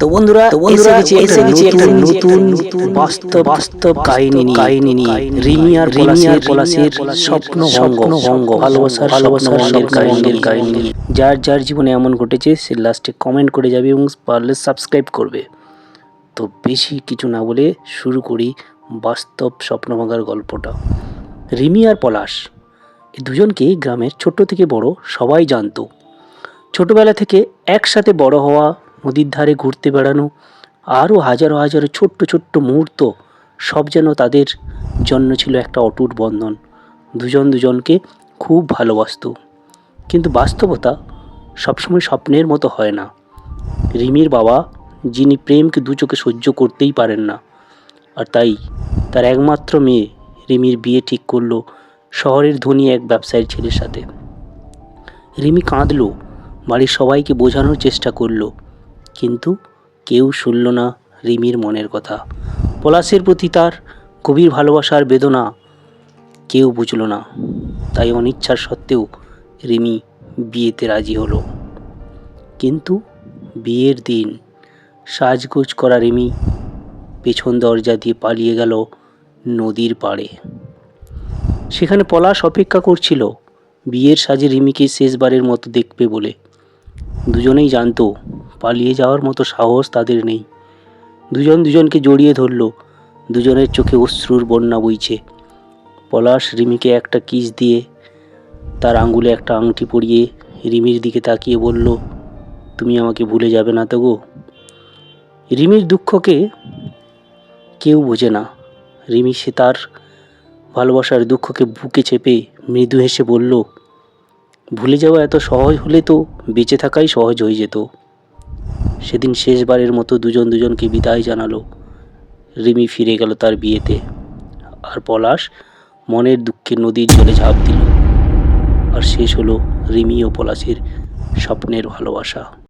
তো বন্ধুরা তো বন্ধুরা, এসে গেছি এসে গেছি একটা নতুন বাস্তব বাস্তব কাহিনী নিয়ে। কাহিনী নিয়ে। রিমি আর রিমি পলাশের স্বপ্ন ভঙ্গ ভঙ্গ, ভালোবাসার ভালোবাসার স্বপ্ন ভঙ্গের স্বপ্ন কাহিনী যার যার জীবনে এমন ঘটেছে সে লাস্টে কমেন্ট করে যাবে এবং পারলে সাবস্ক্রাইব করবে। তো বেশি কিছু না বলে শুরু করি বাস্তব স্বপ্ন ভাঙার গল্পটা। রিমি আর পলাশ এই দুজনকে গ্রামের ছোট থেকে বড় সবাই জানতো। ছোটবেলা থেকে একসাথে বড় হওয়া নদীর ধারে ঘুরতে বেড়ানো আরও হাজারো হাজারো ছোট্ট ছোট্ট মুহূর্ত, সব যেন তাদের জন্য ছিল একটা অটুট বন্ধন। দুজন দুজনকে খুব ভালোবাসত। কিন্তু বাস্তবতা সবসময় স্বপ্নের মতো হয় না। রিমির বাবা, যিনি প্রেমকে দু চোখে সহ্য করতেই পারেন না, আর তাই তার একমাত্র মেয়ে রিমির বিয়ে ঠিক করল শহরের ধনী এক ব্যবসায়ীর ছেলের সাথে। রিমি কাঁদলো, বাড়ির সবাইকে বোঝানোর চেষ্টা করল কিন্তু কেউ শুনল না রিমির মনের কথা। পলাশের প্রতি তার গভীর ভালোবাসার বেদনা কেউ বুঝল না। তাই অনিচ্ছার সত্ত্বেও রিমি বিয়েতে রাজি হলো। কিন্তু বিয়ের দিন সাজগোজ করা রিমি পেছন দরজা দিয়ে পালিয়ে গেল নদীর পাড়ে। সেখানে পলাশ অপেক্ষা করছিল, বিয়ের সাজে রিমিকে শেষবারের মতো দেখবে বলে। দুজনেই জানতো, পালিয়ে যাওয়ার মতো সাহস তাদের নেই। দুজন দুজনকে জড়িয়ে ধরলো, দুজনের চোখে অশ্রুর বন্যা বইছে। পলাশ রিমিকে একটা কিস দিয়ে, তার আঙ্গুলে একটা আংটি পরিয়ে রিমির দিকে তাকিয়ে বলল, তুমি আমাকে ভুলে যাবে না তো গো? রিমির দুঃখকে কেউ বোঝে না। রিমি সে তার ভালোবাসার দুঃখকে বুকে চেপে মৃদু হেসে বলল ভুলে যাওয়া এত সহজ হলে তো বেঁচে থাকাই সহজ হয়ে যেত। সেদিন শেষবারের মতো দুজন দুজনকে বিদায় জানালো। রিমি ফিরে গেল তার বিয়েতে। আর পলাশ মনের দুঃখে নদীর জলে ঝাঁপ দিল। আর শেষ হলো রিমি ও পলাশের স্বপ্নের ভালোবাসা।